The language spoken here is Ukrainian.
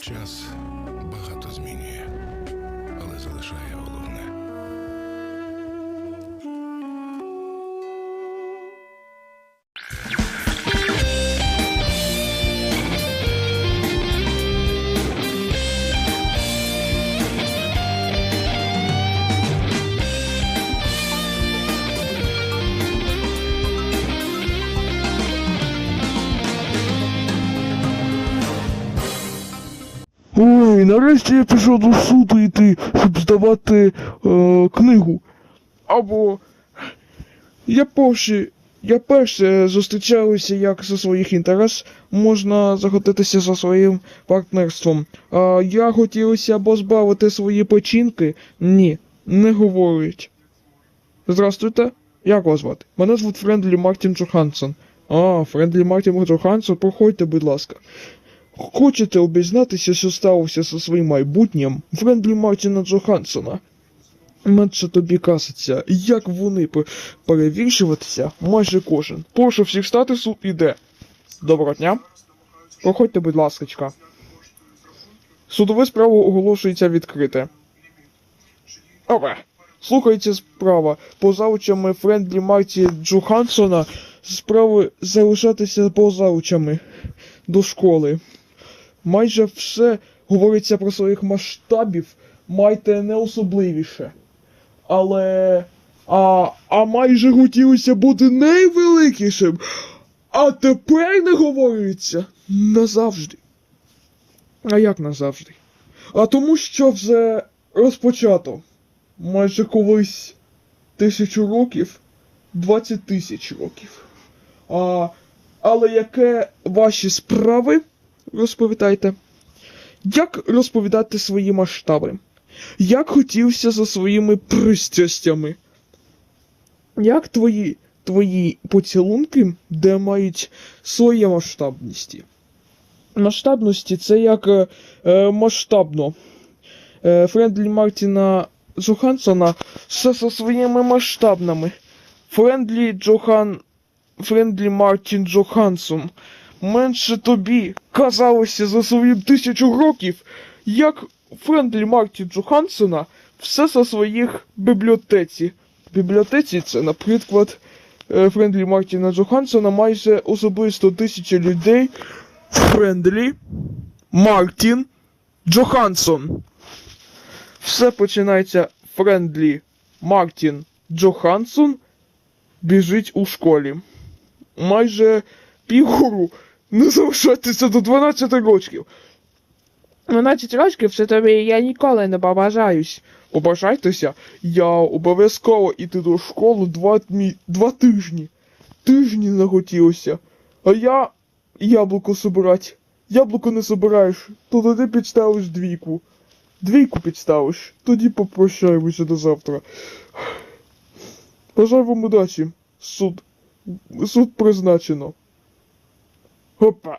Час багато змінює, але залишає головне. Ой, нарешті я пішов до суду йти, щоб здавати е, книгу. Або я перший, я перше зустрічаюся, як за своїх інтерес можна захотитися за своїм партнерством. А я хотілося позбавити свої печінки? Ні, не говорить. Здравствуйте, як вас звати? Мене звуть Френдлі Мартін Джохансон. А, Френдлі Мартін Джохансон, проходьте, будь ласка. Хочете обізнатися, що сталося зі своїм майбутнім? Френдлі Мартіна Джохансона. Менше тобі каситься, як вони перевіршуватися майже кожен. Прошу всіх стати суд іде. Доброго дня. Проходьте, будь ласкачка. Судове справа оголошується відкрите. Ове. Слухається справа. Поза очами Френдлі Марті Джохансона справи залишатися поза очами до школи. Майже все говориться про своїх масштабів, майте не особливіше. Але. А, а майже хотілося бути найвеликішим. А тепер не говориться назавжди. А як назавжди? А тому, що вже розпочато. Майже колись тисячу років, 20 тисяч років. А, але яке ваші справи? Розповідайте. Як розповідати свої масштаби? Як хотівся за своїми пристрастями? Як твої, твої поцілунки, де мають своє масштабності? Масштабності це як е, е, масштабно. Е, Френдлі Мартіна Джохансона все зі своїми масштабними. Френдлі Джохан. Френдлі Мартін Джохансон. Менше тобі казалося за своїм тисячу років, як Френдлі Марті Джохансона все за своїх бібліотеці. Бібліотеці це, наприклад, е, Френдлі Мартіна Джохансона майже особисто тисяча людей. Френдлі Мартін Джохансон. Все починається Френдлі Мартін Джохансон біжить у школі. Майже півгору не залишатися до 12 років. 12 років це тобі я ніколи не побажаюсь. Побажайтеся, я обов'язково іти до школи два, дні, два тижні. Тижні захотілося. А я яблуко собирать. Яблуко не собираєш, то тоді підставиш двійку. Двійку підставиш, тоді попрощаємося до завтра. Бажаю вам удачі. Суд. Суд призначено. Opa!